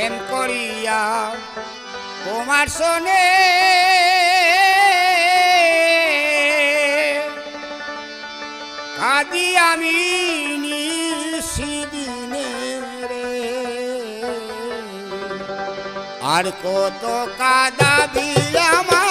প্রেম করিয়া তোমার শোনে। কাদি আমি রে আর কত কাদা দিয়ে পাইয়ায়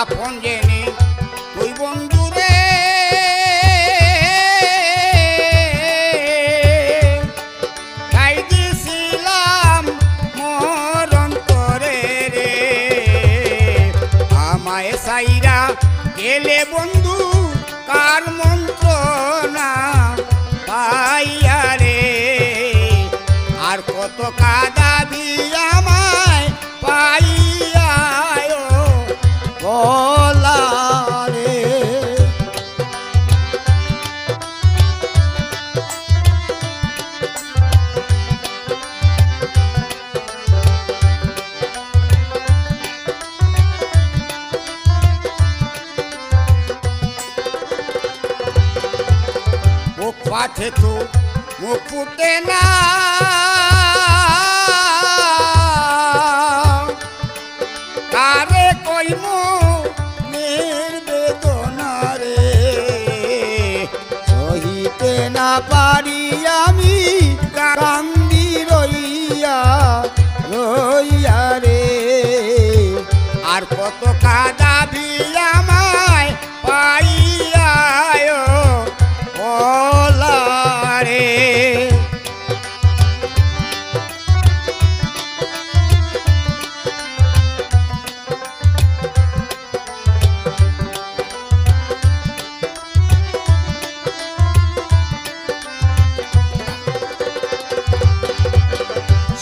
আপন জেনে তুই বন্ধুরে গাই দিছিলাম মরণ করে রে। আমায় সাইরা গেলে বন্ধু পাথে তো মুখ ফুটে না। কারে কইম নির্বেদনা রে সহিতে না পারি আমি কান্দি রইয়া রইয়া রে। আর কত কাদাবি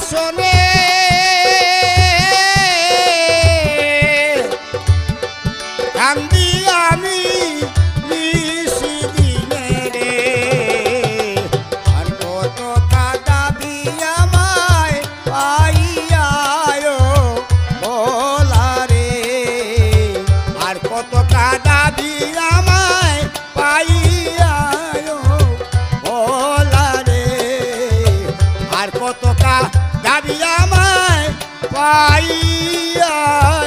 তোমার আর